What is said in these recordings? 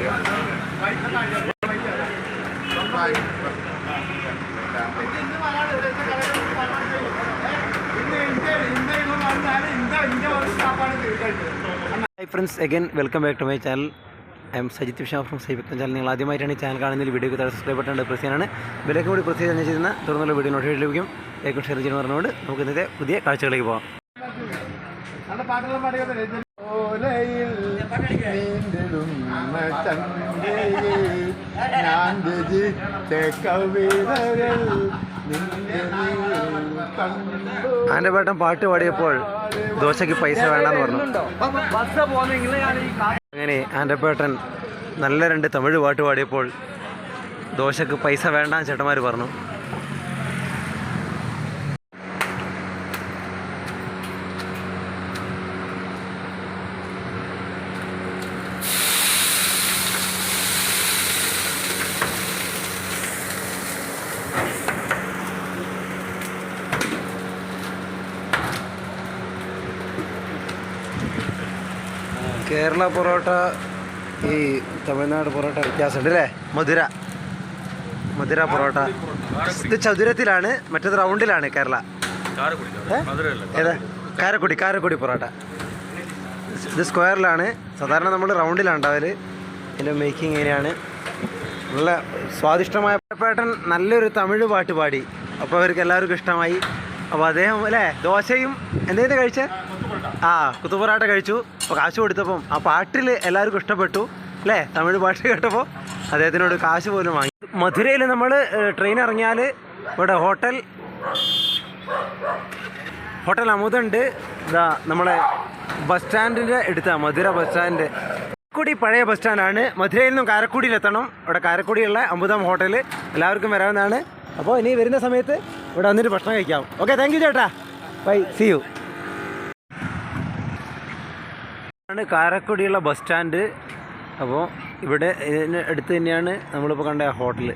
Hi friends again welcome back to my channel I'm Sajith വിഷാ from സൈബക്തൻ channel നിങ്ങൾ ആദ്യമായിട്ടാണ് ഈ ചാനൽ കാണുന്നതിൽ വീഡിയോ താഴെ സബ്സ്ക്രൈബ് ബട്ടൺ പ്രസ് ചെയ്യാനാണ്. വിലക്ക് കൂടി പ്രസ് ചെയ്ത് ചെയ്യുന്ന തുറന്നുള്ള വീഡിയോ നോട്ടിഫിക്കേഷൻ ലഭിക്കും. ലൈക്കും ഷെയർ ചെയ്യുന്ന പറഞ്ഞുകൊണ്ട് നമുക്ക് ഇന്നത്തെ പുതിയ കാഴ്ചകളിലേക്ക് പോകാം. ഓലയിൽ നീണ്ടിടുന്ന ഞാൻ രചിച്ച കവിതകൾ പേട്ടൻ പാട്ട് പാടിയപ്പോൾ ദോശയ്ക്ക് പൈസ വേണ്ടെന്ന് പറഞ്ഞു. അങ്ങനെ ആന്റെ പേട്ടൻ നല്ല രണ്ട് തമിഴ് പാട്ട് പാടിയപ്പോൾ ദോശയ്ക്ക് പൈസ വേണ്ടാന്ന് ചേട്ടന്മാർ പറഞ്ഞു. കേരള പൊറോട്ട ഈ തമിഴ്നാട് പൊറോട്ട വ്യത്യാസമുണ്ട് അല്ലേ മധുര. മധുര പൊറോട്ട. ഇത് ചതുരത്തിലാണ് മറ്റേത് റൗണ്ടിലാണ് കേരള? ഏതാ? കാരക്കുടി കാരക്കുടി പൊറോട്ട. ഇത് സ്ക്വയറിലാണ്. സാധാരണ നമ്മൾ റൗണ്ടിലാണ് ഉണ്ടാവൽ. ഇതിന്റെ മേക്കിംഗ് ഇങ്ങനെയാണ് നല്ല സ്വാദിഷ്ടമായ പേട്ടൻ നല്ലൊരു തമിഴ് പാട്ട് പാടി അപ്പോൾ അവർക്ക് എല്ലാവർക്കും ഇഷ്ടമായി. അപ്പോൾ അദ്ദേഹം അല്ലേ? ദോശയും എന്തെങ്കിലും കഴിച്ചേ? ആ കുത്തുപൊറാട്ട കഴിച്ചു. അപ്പോൾ കാശ് കൊടുത്തപ്പം ആ പാട്ടിൽ എല്ലാവർക്കും ഇഷ്ടപ്പെട്ടു. അല്ലേ? തമിഴ് പാട്ട് കേട്ടപ്പോൾ അദ്ദേഹത്തിനോട് കാശ് പോലും വാങ്ങി. മധുരയിൽ നമ്മൾ ട്രെയിൻ ഇറങ്ങിയാൽ ഇവിടെ ഹോട്ടൽ ഹോട്ടൽ അമുതുണ്ട്. ഇതാ നമ്മളെ ബസ് സ്റ്റാൻഡിന്റെ എടുത്ത മധുര ബസ് സ്റ്റാൻഡ് കാരക്കുടി പഴയ ബസ് സ്റ്റാൻഡാണ് മധുരയിൽ നിന്നും കാരക്കുടിയിലെത്തണം ഇവിടെ കാരക്കുടിയുള്ള അമൃതം ഹോട്ടൽ എല്ലാവർക്കും വരാവുന്നതാണ്. അപ്പോൾ ഇനി വരുന്ന സമയത്ത് ഇവിടെ വന്നിട്ട് ഭക്ഷണം കഴിക്കാം. ഓക്കെ താങ്ക് ചേട്ടാ. ബൈ സി യു ആണ് കാരക്കുടിയുള്ള ബസ് സ്റ്റാൻഡ്. അപ്പോൾ ഇവിടെ ഇതിന് അടുത്ത് തന്നെയാണ് നമ്മളിപ്പോൾ കണ്ട ഹോട്ടൽ.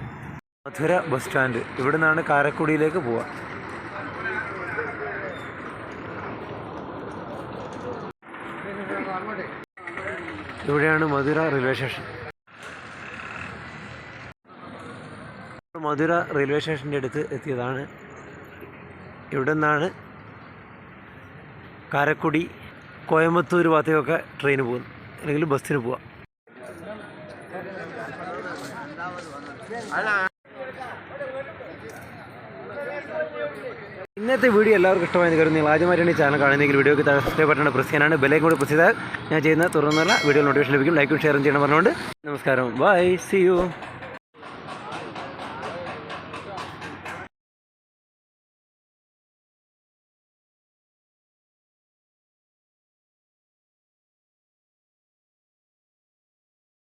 മധുര ബസ് സ്റ്റാൻഡ്. ഇവിടെ നിന്നാണ് കാരക്കുടിയിലേക്ക് പോവുക ഇവിടെയാണ് Madurai railway station. Madurai railway സ്റ്റേഷന്റെ അടുത്ത് എത്തിയതാണ്. ഇവിടെ നിന്നാണ് കാരക്കുടി കോയമ്പത്തൂർ ഭാഗത്തേക്കൊക്കെ ട്രെയിന് പോകും അല്ലെങ്കിൽ ബസ്സിന് പോവാം. ഇന്നത്തെ വീഡിയോ എല്ലാവർക്കും ഇഷ്ടമായെന്ന് കരുതുന്നു. നിങ്ങൾ ആദ്യമായിട്ടാണ് ഈ ചാനൽ കാണുന്നെങ്കിൽ വീഡിയോക്ക് സബ്സ്ക്രൈബ് ബട്ടൺ പ്രസ് ചെയ്യാനാണ് ബെലൈക്കും കൂടി പ്രസ് ചെയ്താൽ ഞാൻ ചെയ്യുന്ന തുറന്നുള്ള വീഡിയോ നോട്ടിഫിക്കേഷൻ ലഭിക്കും. ലൈക്കും ഷെയറും ചെയ്യണം പറഞ്ഞുകൊണ്ട്. നമസ്കാരം. By see U